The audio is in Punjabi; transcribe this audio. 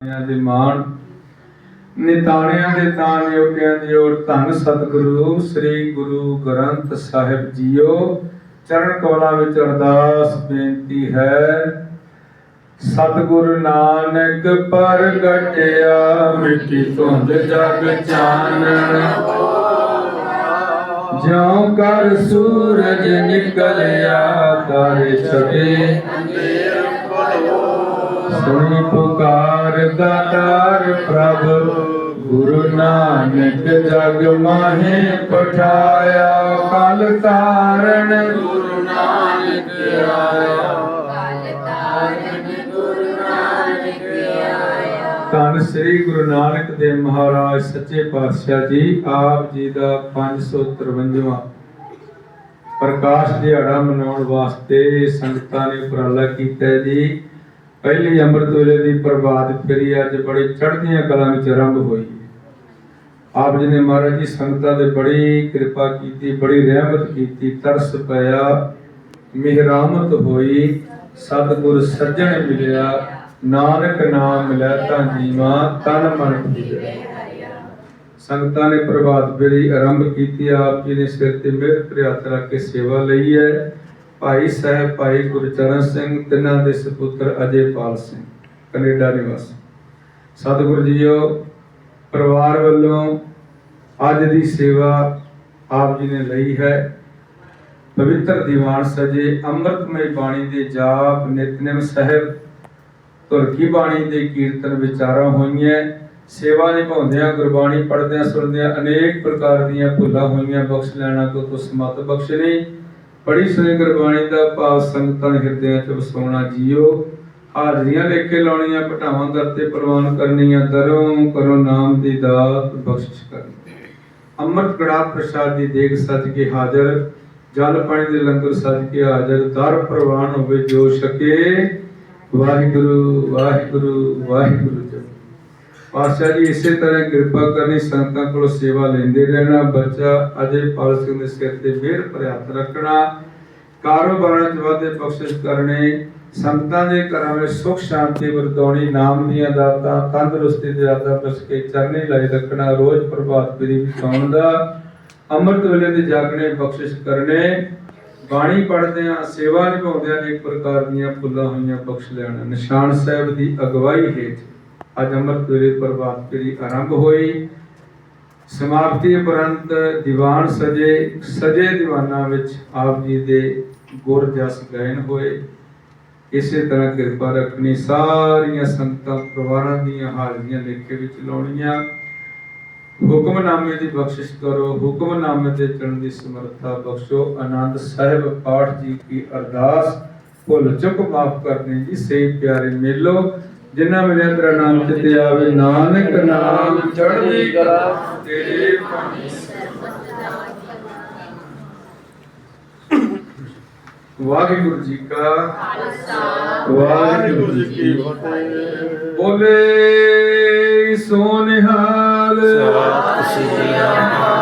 ਨਿਤਾਣਿਆਂ ਦੇ ਮਾਣ, ਨਿਤਾਣਿਆਂ ਦੇ ਤਾਣ ਯੋਗਿਆਂ ਦੀ ਔਰ ਧੰਨ ਸਤਿਗੁਰੂ, ਸ੍ਰੀ ਗੁਰੂ ਗ੍ਰੰਥ ਸਾਹਿਬ ਜੀਓ। ਚਰਨ ਕਮਲਾਂ ਵਿੱਚ ਅਰਦਾਸ ਬੇਨਤੀ ਹੈ, ਸਤਿਗੁਰ ਨਾਨਕ ਪ੍ਰਗਟਿਆ, ਮਿੱਟੀ ਧੁੰਦ ਜਗ ਚਾਨਣ। ਜਿਉ ਕਰ ਸੂਰਜ ਨਿਕਲਿਆ ਕਰ ਛਵੇ ਸੁਣੀ ਦਾਤਾਰ ਪ੍ਰਭ ਗੁਰੂ ਨਾਨਕ ਜਗ ਮਾਹੇ ਪਠਾਇਆ। ਕਲ ਤਾਰਨ ਗੁਰੂ ਨਾਨਕ ਆਇਆ। ਧੰਨ ਸ੍ਰੀ ਗੁਰੂ ਨਾਨਕ ਦੇਵ ਮਹਾਰਾਜ ਸੱਚੇ ਪਾਤਸ਼ਾਹ ਜੀ ਆਪ ਜੀ ਦਾ 553ਵਾਂ ਪ੍ਰਕਾਸ਼ ਦਿਹਾੜਾ ਮਨਾਉਣ ਵਾਸਤੇ ਸੰਗਤਾਂ ਨੇ ਉਪਰਾਲਾ ਕੀਤਾ ਜੀ। ਪਹਿਲੀ ਅੰਮ੍ਰਿਤ ਵੇਲੇ ਦੀ ਪ੍ਰਭਾਤ ਫੇਰੀ ਅੱਜ ਬੜੀ ਚੜ੍ਹਦੀਆਂ ਕਲਾਂ ਵਿੱਚ ਆਰੰਭ ਹੋਈ ਆਪ ਜੀ ਨੇ ਮਹਾਰਾਜ ਜੀ ਸੰਗਤਾਂ ਦੇ ਬੜੀ ਕਿਰਪਾ ਕੀਤੀ, ਬੜੀ ਰਹਿਮਤ ਕੀਤੀ, ਤਰਸ ਪਿਆ, ਮਿਹਰਾਮਤ ਹੋਈ, ਸਤਿਗੁਰ ਸੱਜਣ ਮਿਲਿਆ, ਨਾਨਕ ਨਾਮ ਮਿਲਿਆ ਤਾਂ ਜੀਵਾ, ਤਨ ਮਨ ਪੂਜਿਆ ਸੰਗਤਾਂ ਨੇ ਪ੍ਰਭਾਤ ਫੇਰੀ ਆਰੰਭ ਕੀਤੀ, ਆਪ ਜੀ ਨੇ ਸਿਰ ਤੇ ਮਿਹਰ ਭਰੀ ਰੱਖ ਕੇ ਸੇਵਾ ਲਈ ਹੈ। ਭਾਈ ਸਾਹਿਬ, ਭਾਈ ਗੁਰਚਰਨ ਸਿੰਘ, ਤਿੰਨਾਂ ਦੇ ਸੁਪੁੱਤਰ ਅਜੇਪਾਲ ਸਿੰਘ, ਕੈਨੇਡਾ ਨਿਵਾਸੀ। ਸਤਿਗੁਰੂ ਜੀਓ, ਪਰਿਵਾਰ ਵੱਲੋਂ ਅੱਜ ਦੀ ਸੇਵਾ ਆਪ ਜੀ ਨੇ ਲਈ ਹੈ। ਪਵਿੱਤਰ ਦੀਵਾਨ ਸਜੇ ਅੰਮ੍ਰਿਤਮਈ ਬਾਣੀ ਦੇ ਜਾਪ, ਨਿਤਨੇਮ ਸਾਹਿਬ, ਤੁਰਕੀ ਬਾਣੀ ਦੇ ਕੀਰਤਨ ਵਿਚਾਰਾਂ ਹੋਈਆਂ। ਸੇਵਾ ਨਿਭਾਉਂਦਿਆਂ, ਗੁਰਬਾਣੀ ਪੜ੍ਹਦਿਆਂ, ਸੁਣਦਿਆਂ ਅਨੇਕ ਪ੍ਰਕਾਰ ਦੀਆਂ ਭੁੱਲਾਂ ਹੋਈਆਂ। ਬਖਸ਼ ਲੈਣਾ ਕੋ ਤੁਸ ਮਤ ਬਖਸ਼ਣੀ ਪੜੀ ਸੁਣੀ ਗੁਰਬਾਣੀ ਦਾ ਭਾਵ ਸੰਗਤਾਂ ਹਿਰਦਿਆਂ 'ਚ ਵਸਾਉਣਾ ਜੀਓ। ਹਾਜ਼ਰੀਆਂ ਲੈ ਕੇ ਲਾਉਣੀਆਂ, ਪਟਾਵਾਂ ਕਰਤੇ ਪ੍ਰਵਾਨ ਕਰਨੀਆਂ, ਦਰੋਂ ਕਰੋ ਨਾਮ ਦੀ ਦਾਤ ਬਖਸ਼ਿਸ਼ ਕਰਨੀ। ਅੰਮ੍ਰਿਤ ਕੜਾ ਪ੍ਰਸਾਦ ਦੀ ਦੇਗ ਸੱਜ ਕੇ ਹਾਜ਼ਰ, ਜਲ ਪਾਣੀ ਦੇ ਲੰਗਰ ਸੱਜ ਕੇ ਹਾਜ਼ਰ, ਦਰ ਪ੍ਰਵਾਨ ਹੋਵੇ ਜੋ ਛਕੇ। ਵਾਹਿਗੁਰੂ ਵਾਹਿਗੁਰੂ ਵਾਹਿਗੁਰੂ। ਪਾਤਸ਼ਾਹ ਜੀ, ਇਸੇ ਤਰ੍ਹਾਂ ਕਿਰਪਾ ਕਰਨੀ, ਸੰਤਾਂ ਕੋਲੋਂ ਸੇਵਾ ਲੈਂਦੇ ਰਹਿਣਾ, ਬੱਚਾ ਅਜੇ ਪਾਲ ਸਿੰਘ ਦੇ ਸਿਰ ਤੇ ਮਿਹਰ ਭਰਿਆ ਰੱਖਣਾ, ਕਾਰੋਬਾਰਾਂ 'ਚ ਵਾਧੇ ਬਖਸ਼ਿਸ਼ ਕਰਨੇ, ਸੰਤਾਂ ਦੇ ਘਰਾਂ ਵਿੱਚ ਸੁਖ ਸ਼ਾਂਤੀ ਵਰਤਾਉਣੀ, ਨਾਮ ਦੀਆਂ ਦਾਤਾਂ, ਤੰਦਰੁਸਤੀ ਦੇ ਦਾਤਾਂ ਬਸ ਚਰਨੇ ਲਾਈ ਰੱਖਣਾ, ਰੋਜ਼ ਪ੍ਰਭਾਤ ਫੇਰੀ ਵਿਛਾਉਣ ਦਾ, ਅੰਮ੍ਰਿਤ ਵੇਲੇ ਦੇ ਜਾਗਣੇ ਬਖਸ਼ਿਸ਼ ਕਰਨੇ, ਬਾਣੀ ਪੜ੍ਹਦਿਆਂ, ਸੇਵਾ ਨਿਭਾਉਂਦਿਆਂ ਅਨੇਕ ਪ੍ਰਕਾਰ ਦੀਆਂ ਫੁੱਲਾਂ ਹੋਈਆਂ ਬਖਸ਼ ਲੈਣਾ। ਨਿਸ਼ਾਨ ਸਾਹਿਬ ਦੀ ਅਗਵਾਈ ਹੇਠ ਅੱਜ ਅੰਮ੍ਰਿਤ ਵੇਲੇ ਪ੍ਰਭਾਤ ਫੇਰੀ ਆਰੰਭ ਹੋਈ। ਸਮਾਪਤੀ ਉਪਰੰਤ ਦੀਵਾਨ ਸਜੇ ਸਜੇ ਦੀਵਾਨਾਂ ਵਿੱਚ ਆਪ ਜੀ ਦੇ ਗੁਰ ਜਸ ਗਾਇਨ ਹੋਏ। ਇਸੇ ਤਰ੍ਹਾਂ ਕਿਰਪਾ ਰੱਖਣੀ ਸਾਰੀਆਂ ਸੰਗਤਾਂ ਪਰਿਵਾਰਾਂ ਦੀਆਂ ਹਾਜ਼ਰੀਆਂ ਲੇਖੇ ਵਿੱਚ ਲਾਉਣੀਆਂ। ਹੁਕਮਨਾਮੇ ਦੀ ਬਖਸ਼ਿਸ਼ ਕਰੋ ਹੁਕਮਨਾਮੇ ਦੇ ਚੜਨ ਦੀ ਸਮਰੱਥਾ ਬਖਸ਼ੋ। ਆਨੰਦ ਸਾਹਿਬ ਪਾਠ ਜੀ ਕੀ ਅਰਦਾਸ, ਭੁੱਲ ਚੁੱਕ ਮਾਫ ਕਰਨੀ ਜੀ, ਸੇ ਪਿਆਰੇ ਮੇਲੋ। ਜਿਨ੍ਹਾਂ ਮਿਲਿਆ ਤੇਰਾ ਨਾਮ ਚਿਤੇ ਆਵੇ, ਨਾਨਕ ਨਾਮ ਚੜ੍ਹਦੀ ਕਲਾ ਤੇਰੇ ਭਾਣੇ ਵਾਹਿਗੁਰੂ ਜੀ ਕਾ ਵਾਹਿਗੁਰੂ ਜੀ ਕੀ ਫਤਿਹ। ਬੋਲੇ ਸੋਨਿਹਾਲ। ਸਤਿ ਸ੍ਰੀ ਅਕਾਲ।